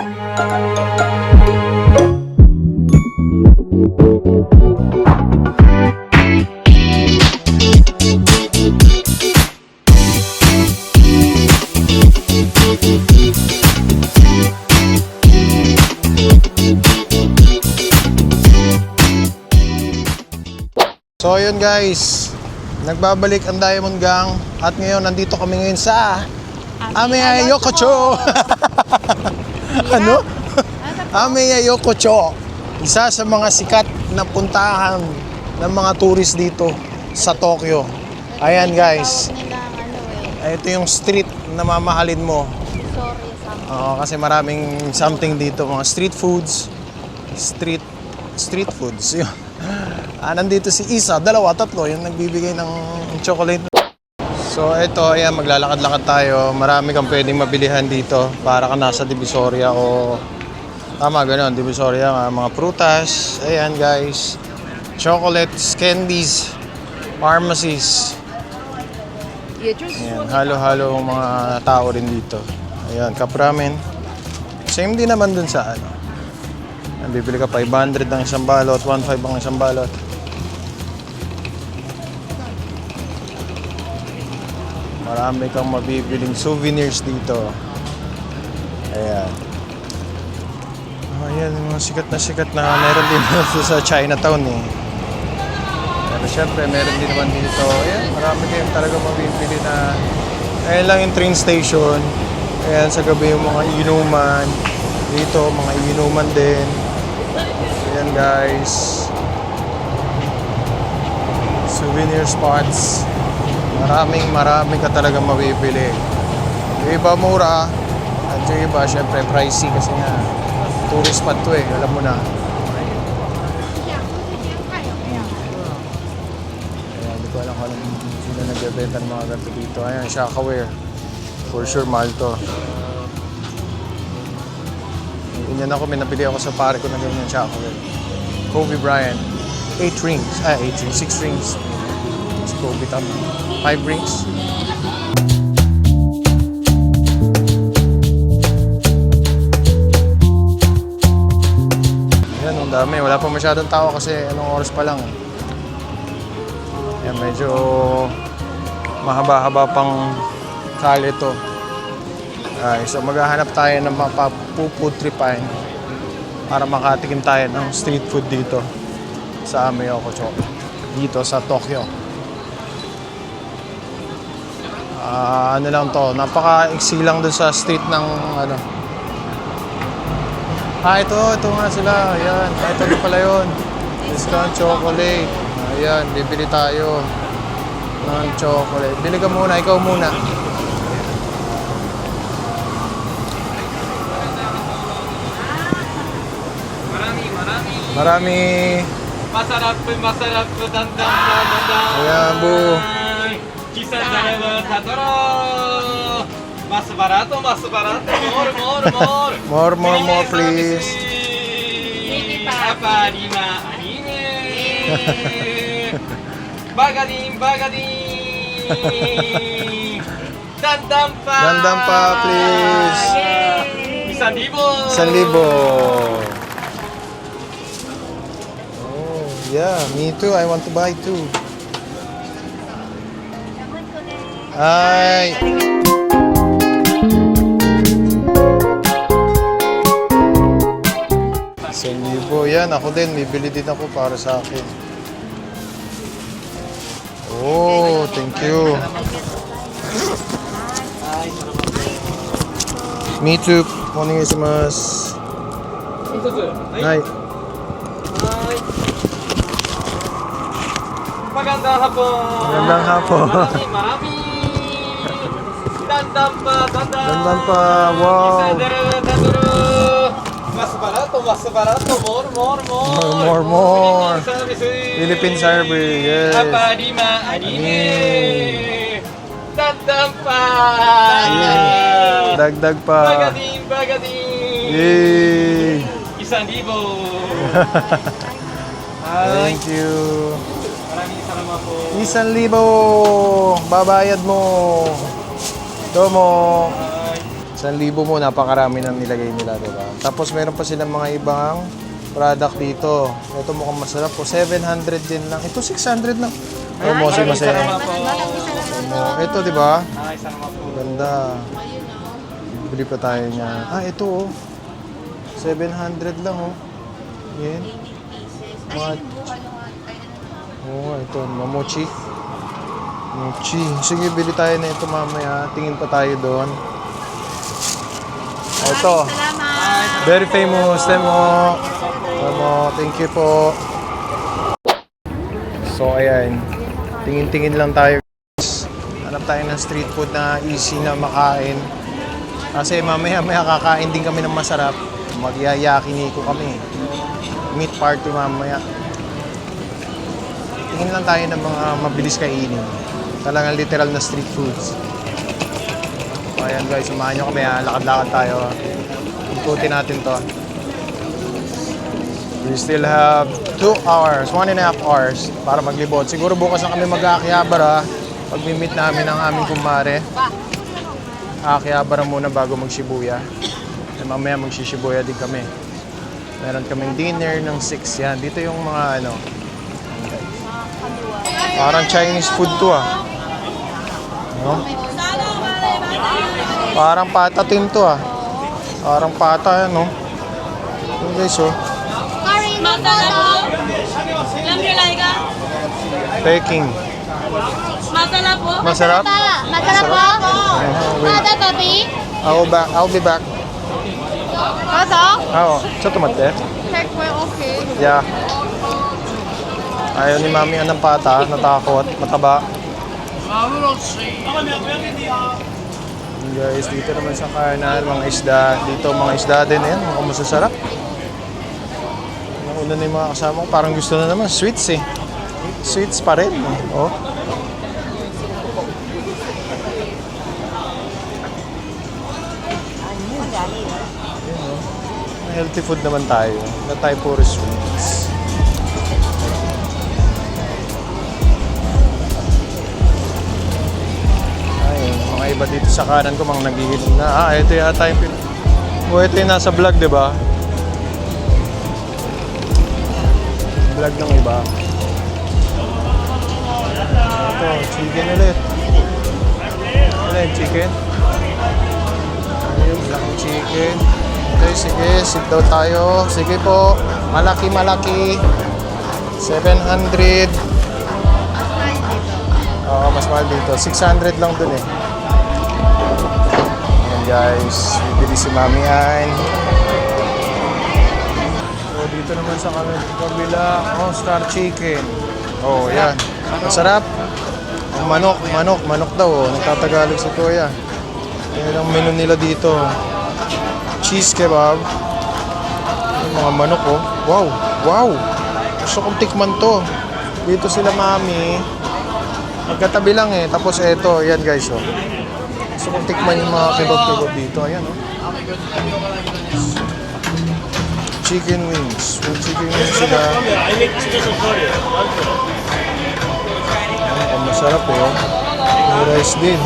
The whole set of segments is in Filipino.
So yun guys, nagbabalik ang Diamond Gang. At ngayon nandito kami ngayon sa Ame Yokocho. ano? Ame Yokocho. Isa sa mga sikat na puntahan ng mga tourist dito sa Tokyo. Ayan guys, ito yung street na mamahalin mo. sorry. Oo, kasi maraming something dito, mga street foods. Street street foods. Ah, nandito si Isa, dalawa, tatlo, yung nagbibigay ng chocolate. So ito, ayan, maglalakad-lakad tayo. Marami kang pwedeng mabilihan dito para ka nasa Divisoria o tama gano'n, Divisoria, mga prutas. Ayan guys, chocolates, candies, pharmacies. Ayan, halo-halo mga tao rin dito. Ayan, cup ramen. Same din naman dun sa ano. Bibili ka 500 ng isang balot, 1.5 ang isang balot. Marami kang mabibiling souvenirs dito. Ayan. Oh, ayan, yung mga sikat na sikat na meron din dito sa Chinatown eh. Pero syempre, meron din naman dito. Ayan, marami kayong talaga mabibili na Ayan lang yung train station. Ayan, sa gabi yung mga inuman. Dito, mga inuman din. Ayan guys. Souvenir spots. Maraming marami ka talaga mabibili. Yung iba mura. At yung iba, syempre, pricey kasi nga tourist spot to eh. Alam mo na. Ayan, hindi ko alam kung anong sino nagbebenta ng mga ganito dito. Ayan, Shakaware. For sure, mahal to. Ganyan ako, may nabili ako sa pare ko na ganyan Shakaware. Kobe Bryant. 8 rings. Ah, 8 rings. 6 rings. Si Kobe tama. 5 rings. Ayan, ang dami. Wala pa masyadong tao kasi anong oras pa lang. Ayan, medyo mahaba-haba pang kali to. Ay, so maghahanap tayo ng mapapuputripan para makatikim tayo ng street food dito sa Ameyokocho. Dito sa Tokyo. Ah, ano lang to, napaka-iksi lang dun sa street ng ano. Ah, ito, ito nga sila. Ayan, ah, ito na pala yun. Discount chocolate. Ayan, bibili tayo ng chocolate. Bili ka muna, ikaw muna. Marami. Masarap, masarap, dan dan dan dan dan. Ayan, bu. Kisah dalam tatoro. Mas barato, mas barato. More, more, more. More, more, more, please. Sige pa. Apa lima anime. Bagadin, bagadin. Dan dan pa. Dandan pa, please. Isang libo. Isang libo. Oh, yeah, me too. I want to buy too. Ay. Isang libo. Yan, ako din. Bibili din ako para sa akin. Oh, thank you. Me too. Morning mas. Hi. Magandang hapon. Magandang hapon. Marami, marami. Dandan pa, dandan. Dandan pa, wow. Mas barato, mas barato. More, more, more. More, more, more. Philippine. Philippine Survey, yes. Apa lima anime. Dandan pa. Yeah. Dagdag pa. Bagadin, bagadin. Yay! Isang libo. Thank you. Maraming salamat po. Isang libo. Babayad mo. Domo. Ay. Isang libo mo, napakarami nang nilagay nila, di ba? Tapos meron pa silang mga ibang product dito. Ito mukhang masarap po. 700 din lang. Ito 600 lang. Oh, mo si Masaya. Oh, ito, di ba? Ah, isa naman po. Ganda. Oh. Bili pa tayo niya. Ah, ito oh. 700 lang oh. Yan. 80 pieces. Mga- Ayun, buka nung ay ano. Oo, ito. Mamochi. Mochi. Sige, bili tayo na ito mamaya. Tingin pa tayo doon. Ito. Salamat. Very famous. Temo. Temo. Thank you po. So, ayan. Tingin-tingin lang tayo. Hanap tayo ng street food na easy na makain. Kasi mamaya-maya kakain din kami ng masarap. Magyayaki-niko kami. Meat party mamaya. Tingin lang tayo ng mga mabilis kainin. Talagang literal na street foods. So, ayan guys, samahan nyo kami ha. Lakad-lakad tayo. Ikutin natin to. We still have 2 hours, 1 and a half hours para maglibot. Siguro bukas na kami mag-aakyabara pag meet namin ang aming kumare. Aakyabara muna bago mag-Shibuya. And mamaya mag-Shibuya din kami. Meron kaming dinner ng 6 yan. Dito yung mga ano, parang Chinese food to ah. No? Parang patatim to ah. Parang pata yan no. Yung guys oh. Peking. Masala po. Masarap? Masarap po. Mada baby. I'll, back, I'll be back. Kaso? Oo. Sa tomate? Check po okay. Yeah. Ayaw ni mami ang ng pata, natakot, mataba. Yun guys, dito naman sa kanan, mga isda. Dito mga isda din yan, mukhang masasarap. Nauna na yung mga kasama ko, parang gusto na naman, sweets eh. Sweets pa rin. Oh. Ayun, oh. Healthy food naman tayo. Na tayo puro sweets. Mga iba dito sa kanan ko, mga naghihiling na. Ah, ito yata yung... pin- O, ito yung nasa vlog, di ba? Vlog ng iba. Ito, chicken ulit. Ano yung chicken? Ayun, malaking chicken. Okay, sige, sit down tayo. Sige po, malaki malaki. 700. Oo, mas mahal dito. 600 lang dun eh. Guys, bibili si Mami Ann. So, dito naman sa kabila, oh, star chicken. Oh, yan. Masarap. Ang manok, manok, manok daw. Oh. Nagtatagalog si Kuya. Yan ang menu nila dito. Cheese kebab. Yung mga manok oh. Wow, wow. Gusto kong tikman to. Dito sila mami. Magkatabi lang eh. Tapos eto, yan guys oh. Gusto kong tikman yung mga kebab-kebab dito. Ayan oh. Chicken wings. May chicken wings sila. Ayan, ang masarap eh oh. May rice din.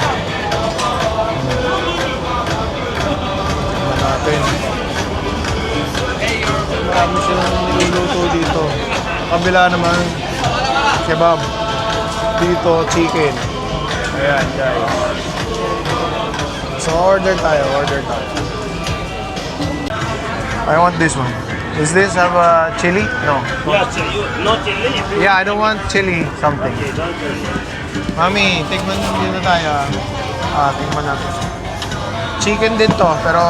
Natin. Marami silang niluluto dito. Kabila naman, kebab. Dito, chicken. Ayan, guys. Order tayo, order tayo. I want this one. Does this have a chili? No. Yeah, you no chili. Yeah, I don't want chili something. Okay, don't worry. Mami, tikman dito tayo. ah. Ah, tikman natin. Chicken din to, pero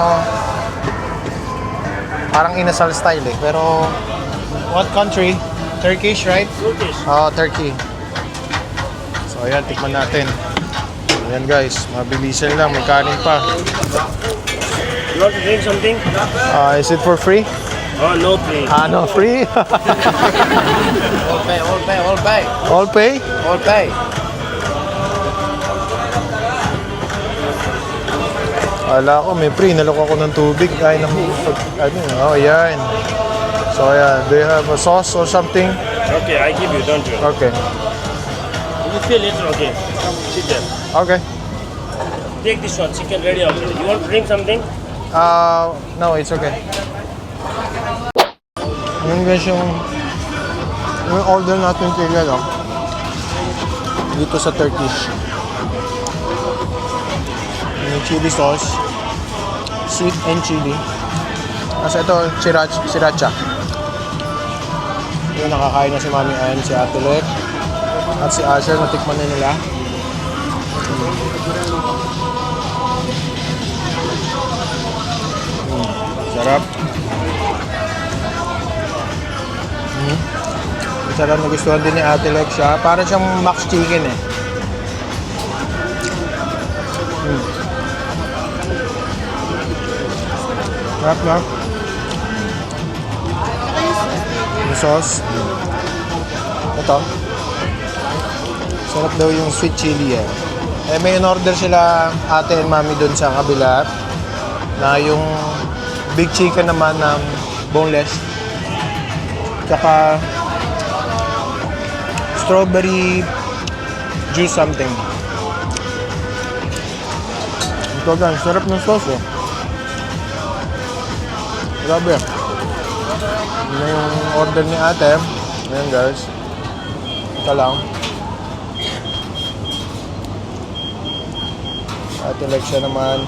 parang inasal style eh. Pero what country? Turkish, right? Turkish. Oh, Turkey. So, ayan, tikman natin. Ayan guys, mabilisan lang, may kanin pa. You want to drink something? Ah, is it for free? Oh, no drink. Ah, no, free? All pay, all pay, all pay. All pay? All pay. Ala ko, may free. Nalok ako ng tubig. Ay, ng ano, oh, ayan. So, ayan. Do you have a sauce or something? Okay, I give you. Don't worry. Okay. You feel it? Okay. There. Okay. take this one. Chicken ready already. You want to drink something? Uh, no, it's okay. Yun guys yung yung order natin kaya no? Dito sa Turkish. Yung chili sauce. Sweet and chili. Tapos ito, sriracha. sriracha. Yun, nakakain na si Mami Ann, si Ate Lek. At si Asher, natikman na nila. Sarap. Mm. Sarap nagustuhan din ni Ate Lex siya. Para siyang max chicken eh. Mm. Sarap na. Yung sauce. Ito. Sarap daw yung sweet chili eh. Eh may in-order sila ate and mami dun sa kabila na yung big chicken naman na boneless. Tsaka strawberry juice something. Ito guys, sarap ng sauce eh. Grabe. Yung order ni ate. Ayan guys. Ito lang. Ate Lexia naman.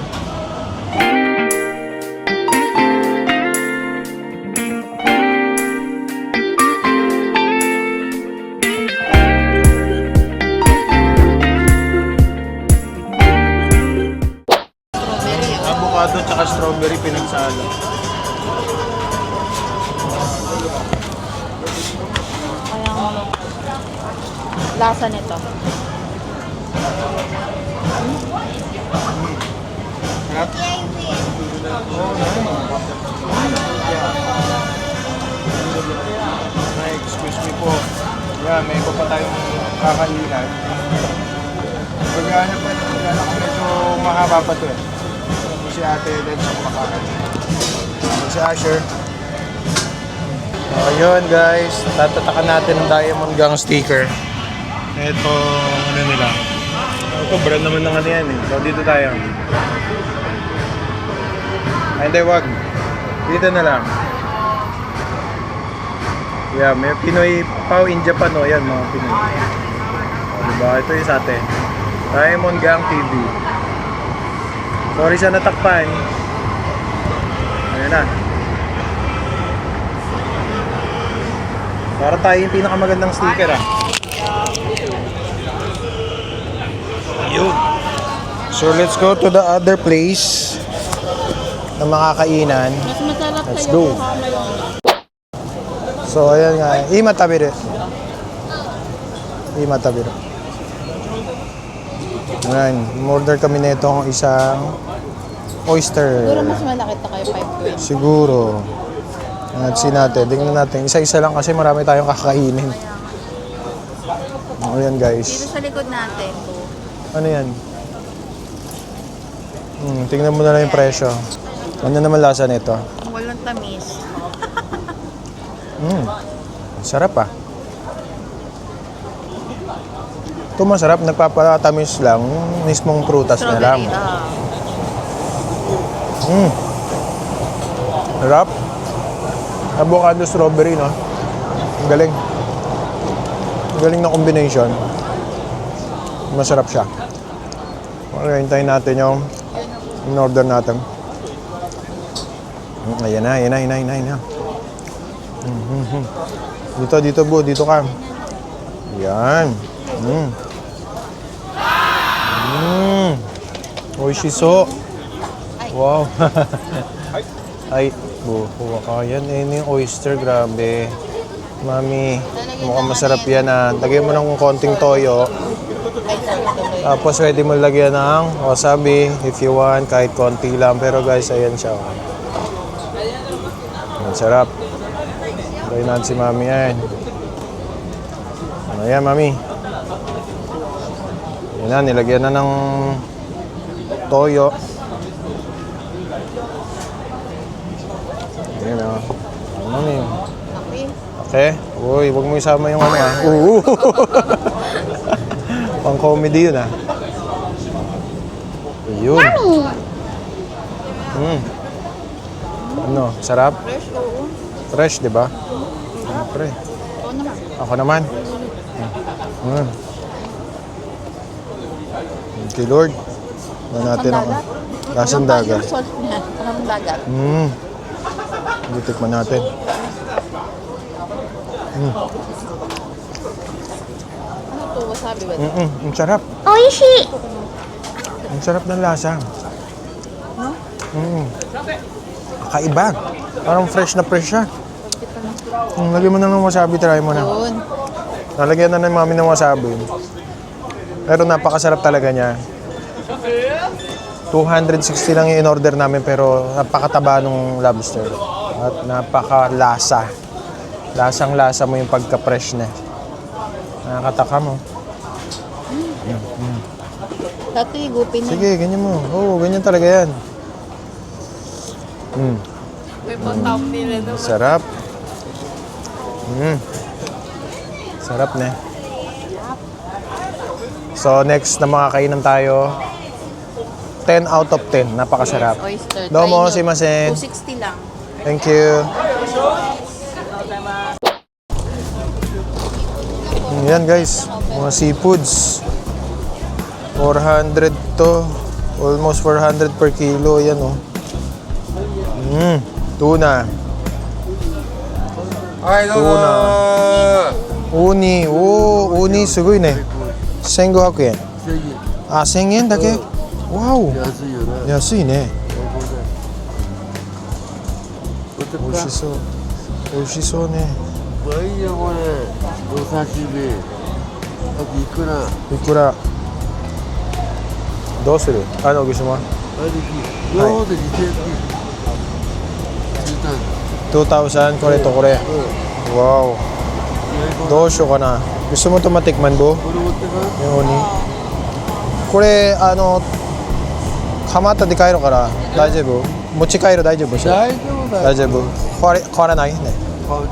Oh, yun guys, tatatakan natin ang Diamond Gang sticker. Ito, ano nila. Ito, brand naman ng ano yan eh. So, dito tayo. Ay, hindi, wag. Dito na lang. Yeah, may Pinoy Pau in Japan, oh. Yan, mga Pinoy. Oh, diba? Ito yung sa atin. Diamond Gang TV. Sorry sa natakpan. Ayan na. Para tayo yung pinakamagandang sticker, ah. Yun. So, let's go to the other place na makakainan. Mas masarap Let's go. So, ayan nga. Ima tabire. Ima tabire. Ayan. Order kami na itong isang oyster. Siguro mas malaki to kayo 520. Siguro. Si natin. Tingnan natin. Isa-isa lang kasi marami tayong kakainin. O yan guys. Dito sa likod natin. Ano yan? Hmm, tingnan mo na lang yung presyo. Ano naman lasa nito? Walang tamis. Hmm. Sarap ah. Ito masarap, nagpapatamis lang, yung mismong prutas na lang. Strawberry. Ah. Hmm. Sarap. Avocado strawberry, no? Ang galing. Ang galing na combination. Masarap siya. Okay, hintayin natin yung in-order natin. Mm, Ayan na, ayan na, ayan na, ayan na, ayan. Mhm. Dito, dito bu, dito ka. Yan. Mm. Mm. Oishiso. Wow. Ay, buho ka. Yan, eh, yung oyster, grabe. Mami, mukhang masarap yan ah. Lagyan mo ng konting toyo. Tapos pwede mo lagyan ng wasabi if you want, kahit konti lang. Pero guys, ayan siya. oh. Ang sarap. Natin si Mami yan. Ayan, Mami. Yan na, nilagyan na ng toyo. Ayan o. Ano Mami. Okay. Okay? Uy, huwag mo isama yung ano ah. Oo. Pang comedy yun ah. Yun. Mm. Ano, sarap? Fresh, oo. Fresh, di ba? Siyempre. Oo naman. Ako naman. Mm. Thank you, Lord. Ano natin ang lasang dagat. Parang dagat. Mm. Hindi tikman natin. Ano to? Wasabi ba? Mm-mm, ang sarap. Oishi! Ang sarap ng lasa. Mm. Kakaiba. Parang fresh na fresh siya. Mm, lagyan mo na ng wasabi, try mo na. Yun. Nalagyan na ng mami ng wasabi. Pero napakasarap talaga niya. 260 lang yung in-order namin pero napakataba ng lobster. At napakalasa. Lasang-lasa mo yung pagka-fresh na. Nakakataka mo. Dati gupin niya. Sige, ganyan mo. Oo, ganyan talaga yan. Mm. May pantawag nila daw. Sarap. Mm. Sarap na. So, next na mga kainan tayo. 10 out of 10. Napakasarap. Oyster. Domo, Try nyo. simasen. 260 lang. Thank you. Yan guys, mga seafoods. 400 to. Almost 400 per kilo. Yan oh. Mm, tuna. はい、どうぞ。 Uni. Oh, uni すごいね。1500円。あ、1000円だけ Wow. 安いよ な。安いね。こ美味しそう。美味しそうね。うまいよこれ。お刺身。あといくら。いくらどうする？あの、小島。兄貴。両方で2000円。中単。2,000これとこれ。Wow. どうしようかな。gusto mo ito matikman, bo? これあの、蒲田で帰るから大丈夫？持ち帰る大丈夫大丈夫だよ。大丈夫壊れ壊れないね。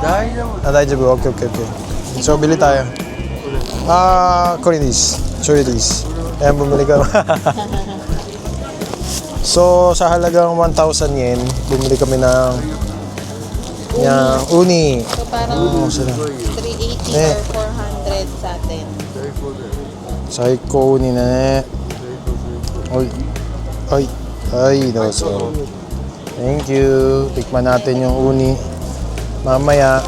大丈夫。 Ah,大丈夫 Okay, okay, okay. So, bili tayo. Ah,これです。それです。Ayan, bumili ka. so, sa halagang 1,000 yen, bumili kami ng yung uni. So parang Oh, sila. 380 Eh. or 400 sa atin. 最高だよ。最高にね。最 Thank you. Tikman natin yung uni. Mamaya,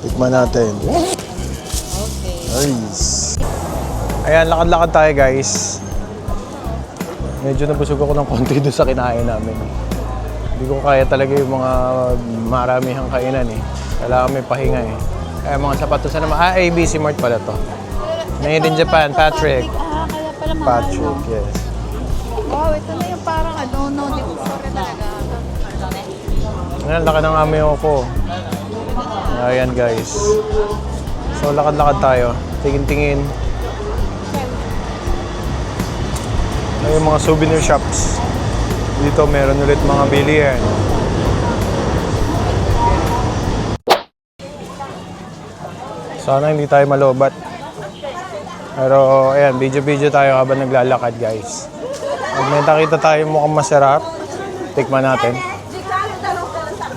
tikman natin. Okay. Nice. Ayan, lakad-lakad tayo guys. Medyo nabusog ako ng konti doon sa kinain namin. Hindi ko kaya talaga yung mga maramihang kainan eh. Kailangan may pahinga eh. Kaya mga sapatos na naman. Ah, ABC Mart pala to. Made in Japan, Patrick. Ah. Patrick, yes. Wow, ito na Ayan, laki ng ameo ko. Ayan guys. So, lakad-lakad tayo. Tingin-tingin. Ay, yung mga souvenir shops. Dito meron ulit mga bilihan. Sana hindi tayo malobat. Pero ayan, video-video tayo habang naglalakad guys. Pag may nakita tayo mukhang masarap, tikman natin.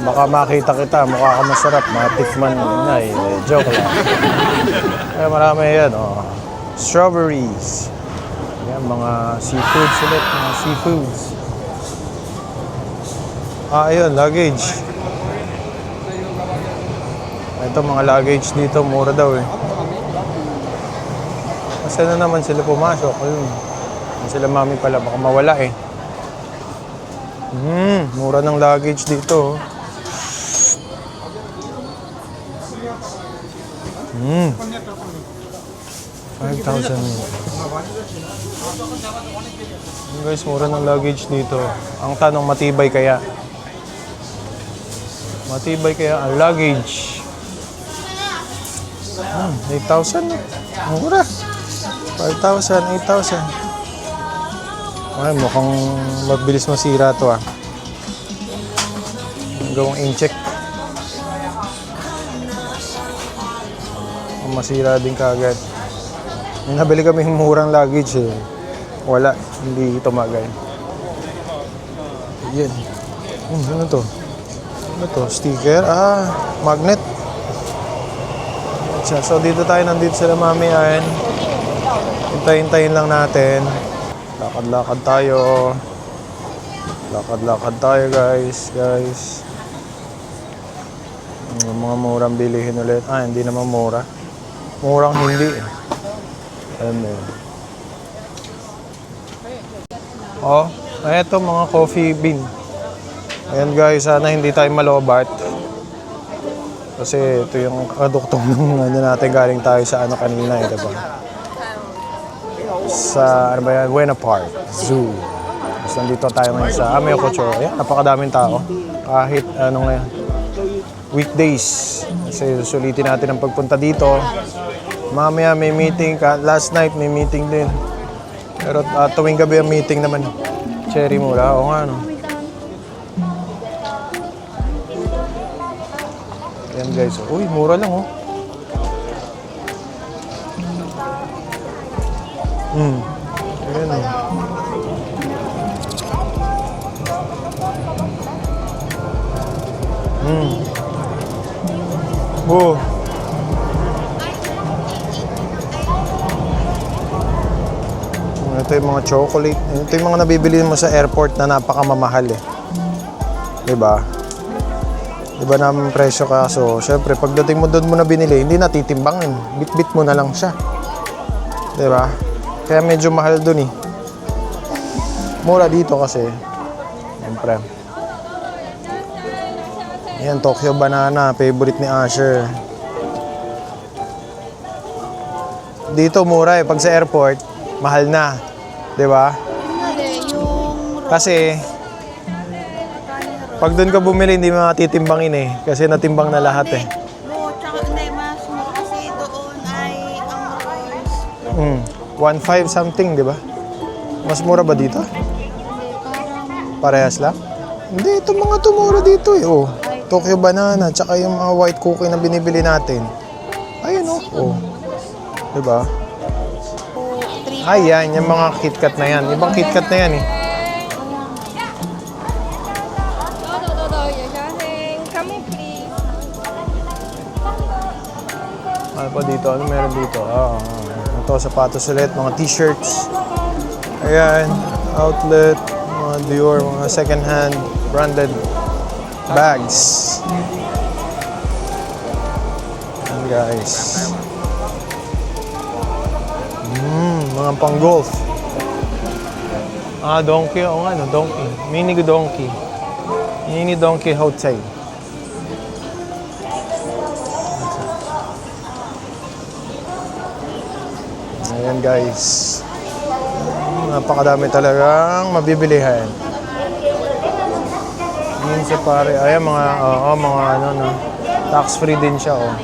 Baka makita kita, mukha ka masarap, matikman na eh. Joke lang. Kaya marami yan, oh. Strawberries. Yan, mga seafoods ulit, mga seafoods. Ah, ayun, luggage. Ito, mga luggage dito, mura daw eh. Kasi na naman sila pumasok, ayun. Sila mami pala, baka mawala eh. Hmm, mura ng luggage dito. oh. Hmm. 5,000 Yung guys, mura ng luggage dito. Ang tanong, matibay kaya? Matibay kaya ang luggage? Hmm, 8,000 eh. Mura. 5,000, 8,000. Ay, mukhang mabilis masira to ah. Ang gawang incheck. Masira din kagad. Nabili kami yung murang luggage eh. Wala, hindi tumagay. Yan. Hmm, ano to? Ano to? Sticker? Ah, magnet. Siya. So dito tayo nandito sila mami ayan. Hintayin-hintayin lang natin. Lakad-lakad tayo. Lakad-lakad tayo guys, guys. Yung mga murang bilihin ulit. Ah, hindi naman mura. Murang hindi. Alam mo yun. Oh, eto mga coffee bean. Ayan guys, sana hindi tayo malobat. Kasi ito yung kaduktong ng ano natin galing tayo sa ano kanina eh, diba? Sa ano ba yan? Buena Park Zoo. Tapos nandito tayo ngayon sa Ameo Cocho. Ayan, napakadaming tao. Kahit ano ngayon, weekdays. Kasi susulitin natin ang pagpunta dito. Mamaya may meeting. Ka- Last night may meeting din. Pero ah, tuwing gabi ang meeting naman. Cherry mula. Oo nga, no? Yan guys. Uy, mura lang, oh. Hmm. Ayan, oh. Hmm. Oh. Ito yung mga chocolate. Ito yung mga nabibili mo sa airport na napakamamahal eh. ba? 'Di ba naman presyo kaso, syempre pagdating mo doon mo na binili, hindi natitimbangin. Bit-bit mo na lang siya. 'Di ba? Kaya medyo mahal doon eh. Mura dito kasi. Siyempre. Yan, Tokyo Banana, favorite ni Asher. Dito mura eh, pag sa airport, mahal na. 'Di ba? Kasi pag doon ka bumili, hindi mo matitimbangin eh. Kasi natimbang na lahat eh. No, tsaka hindi, mas kasi doon ay ang rolls. Mm. 1.5 something, di ba? Mas mura ba dito? Parehas lang? Hindi, itong mga tumura dito eh. Oh, Tokyo Banana, tsaka yung mga white cookie na binibili natin. Ayun oh. oh. Di ba? Ay, yan. Yung mga KitKat na yan. Ibang KitKat na yan eh. Ano pa dito? Ano meron dito? Ah, ah. ito, sapatos ulit, mga t-shirts. Ayan, outlet, mga Dior, mga second-hand, branded bags. Ayan guys. Mga pang-golf. Ah, donkey. Oo nga, no, donkey. Mini donkey. Mini donkey hotel. Ayan guys. Napakadami talagang mabibilihan. Yun sa pare. Ayan mga, oo, mga ano no. Tax free din siya oh.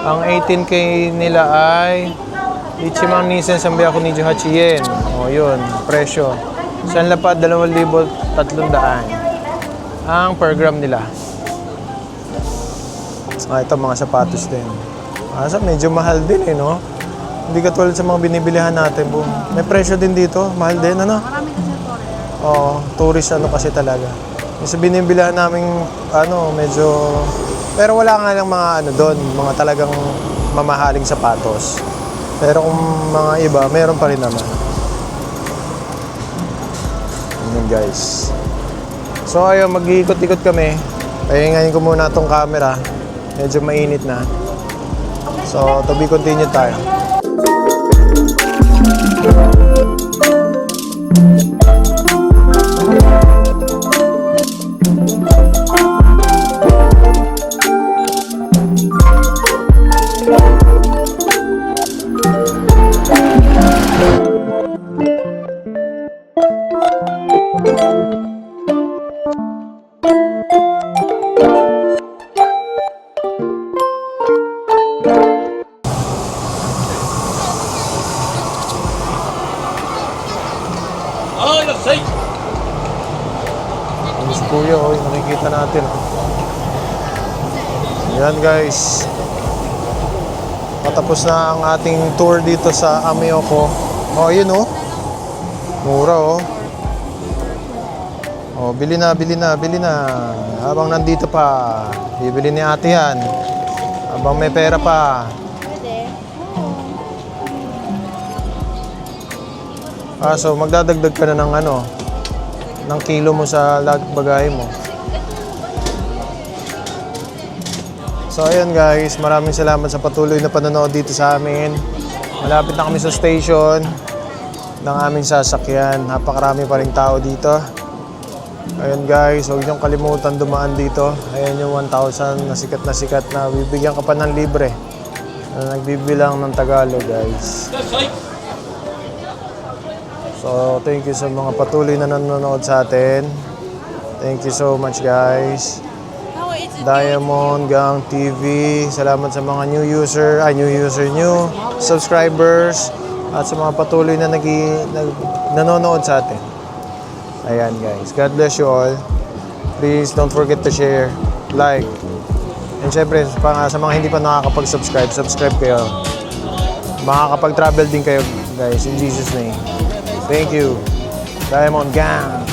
Ang 18k nila ay Ichimang Nissan Sambiako Nijo Hachien. O yun, presyo. San Lapad 2,300 ang per gram nila. Ah, ito mga sapatos din. Ah, sa medyo mahal din eh, no? Hindi katulad sa mga binibilihan natin. Boom. May presyo din dito. Mahal din, ano? Marami kasi tourist. Oo, tourist ano kasi talaga. Yung sa binibilihan namin, ano, medyo... Pero wala nga lang mga ano doon, mga talagang mamahaling sapatos. Pero kung mga iba, meron pa rin naman. Yun guys. So ayun, mag-iikot-ikot kami. Pahingayin ko muna tong camera. Medyo mainit na. So, to be continued tayo. Nakikita natin. Yan guys. Patapos na ang ating tour dito sa Ameoco. Oh, yun oh. Mura oh. Oh, bili na, bili na, bili na. Habang nandito pa, bibili ni ate yan. Habang may pera pa. Ah, so magdadagdag ka na ng ano, ng kilo mo sa lag bagay mo. So ayun guys, maraming salamat sa patuloy na panonood dito sa amin. Malapit na kami sa station ng aming sasakyan. Napakarami pa rin tao dito. Ayun guys, huwag niyong kalimutan dumaan dito. Ayan yung 1,000 na sikat na sikat na bibigyan ka pa ng libre. Na nagbibilang ng Tagalog guys. So, thank you sa mga patuloy na nanonood sa atin. Thank you so much guys. Diamond Gang TV. Salamat sa mga new user, ay new user, new subscribers at sa mga patuloy na nagi, nag, nanonood sa atin. Ayan guys. God bless you all. Please don't forget to share, like, and syempre pa, sa mga hindi pa nakakapag-subscribe, subscribe kayo. Makakapag-travel din kayo guys in Jesus name. Thank you. Diamond Gang.